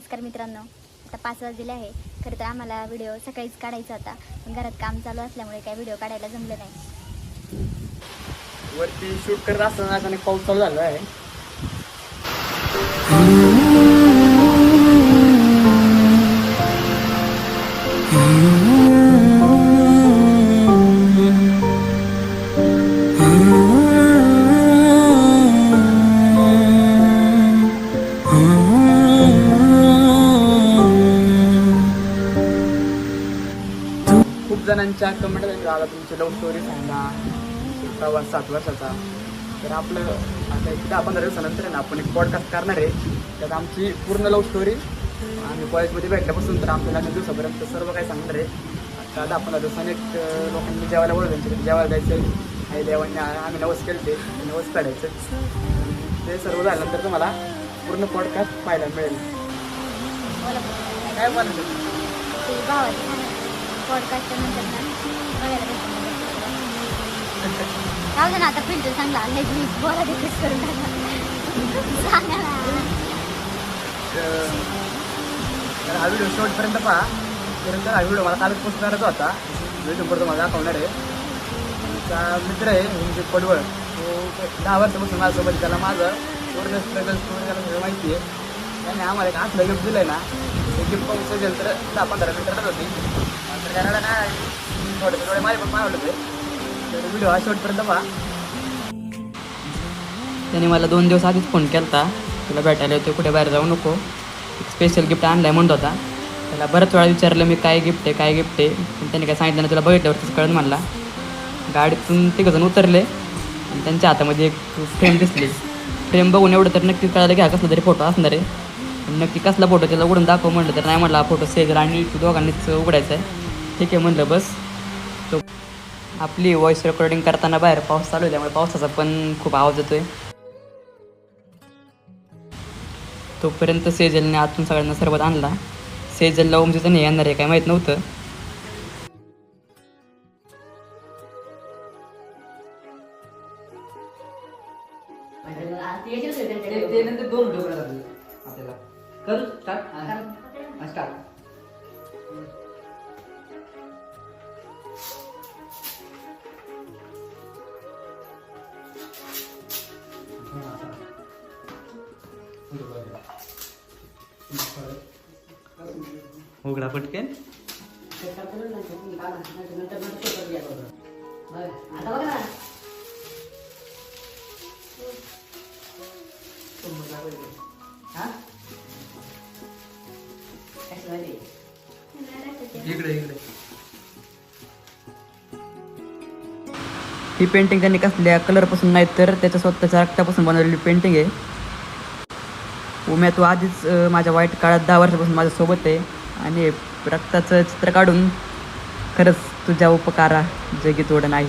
नमस्कार मित्रांनो आता पाच वाजलेले आहे. खरं तर आम्हाला व्हिडिओ सकाळीच काढायचा होता. पण घरात काम चालू असल्यामुळे काही व्हिडिओ काढायला जमलं नाही. वरती शूट करत असताना अचानक पाऊस चालू झाला आहे. जणांच्या कमेंट झाला तुमची लव्ह स्टोरी सांगा. प्रवास सात वर्षाचा. तर आपलं आता एक दहा पंधरा दिवसानंतर आहे ना आपण एक पॉडकास्ट करणार आहे. त्यात आमची पूर्ण लव्ह स्टोरी आम्ही कॉलेजमध्ये भेटल्यापासून तर आमच्या लग्न दिवसापर्यंत सर्व काही सांगणार आहे. आता दहा पंधरा दिवसाने एक लोकांनी जेवायला बोलवलं त्यांच्याकडे जेवायला जायचं आई देवांनी आम्ही नवस केलं ते नवस काढायचं. ते सर्व झाल्यानंतर तुम्हाला पूर्ण पॉडकास्ट पाहायला मिळेल. बोला काय बोलायचं पॉडकास्ट नंतर ना बघायला भेटतं जाऊ दे ना आता फिल्टर चांगला लय प्लीज बोला डिस्कस करून टाका सांगा तर हा व्हिडिओ शेवटपर्यंत पहा. त्यानंतर हा व्हिडिओ मला कालच पोचणारच होता. व्हिडिओ तो मला दाखवणार आहे. आमचा मित्र आहे म्हणजे पडवळ. तो दहा वर्षापासून माझ्यासोबत त्याला माझं पूर्ण स्ट्रगल पूर्ण त्याला सगळं माहिती आहे. त्याने आम्हाला एक असलं गिफ्ट दिलं आहे ना. ते गिफ्ट पाहून सजेल तर दहा पंधरा मिनिटात होती. थोडे थोडे पण तर व्हिडिओ हा शेवटपर्यंत पहा त्याने मला दोन दिवस आधीच फोन केला होता तुला भेटायला होते कुठे बाहेर जाऊ नको. एक स्पेशल गिफ्ट आणलाय म्हणत होता. त्याला बऱ्याच वेळा विचारलं मी काय गिफ्ट आहे काय गिफ्ट आहे? पण त्याने काय सांगितलं नाही तुला बघितल्यावरतीच कळत म्हणला गाडीतून तिघंजण उतरले आणि त्यांच्या हातामध्ये एक फ्रेम दिसली. फ्रेम बघून एवढं तर नक्की कळालं की हा कसला तरी फोटो असणार आहे. नक्की कसला फोटो त्याला उघडून दाखव म्हणलं तर नाही म्हटला हा फोटो सेजर आणि दोघांनीच उघडायचा आहे. ठीक आहे म्हणलं बस. तो आपली व्हॉइस रेकॉर्डिंग करताना बाहेर पाऊस चालू आहे त्यामुळे पावसाचा पण खूप आवाज येतोय. तोपर्यंत सेजलने आतून सगळ्यांना सर्वात आणला. सेजलला ओमचं नाही येणार आहे काय माहीत नव्हतं. दोन आपल्याला. करू स्टार्ट. स्टार्ट. उघडा पटकन. इकडे इकडे. ही पेंटिंग त्यांनी कसल्या कलरपासून नाही तर त्याच्या स्वतःच्या रक्तापासून बनवलेली पेंटिंग आहे. उम्या तू आधीच माझ्या वाईट काळात दहा वर्षापासून माझ्यासोबत आहे आणि रक्ताचं चित्र काढून खरंच तुझ्या उपकारा जगी तोड नाही.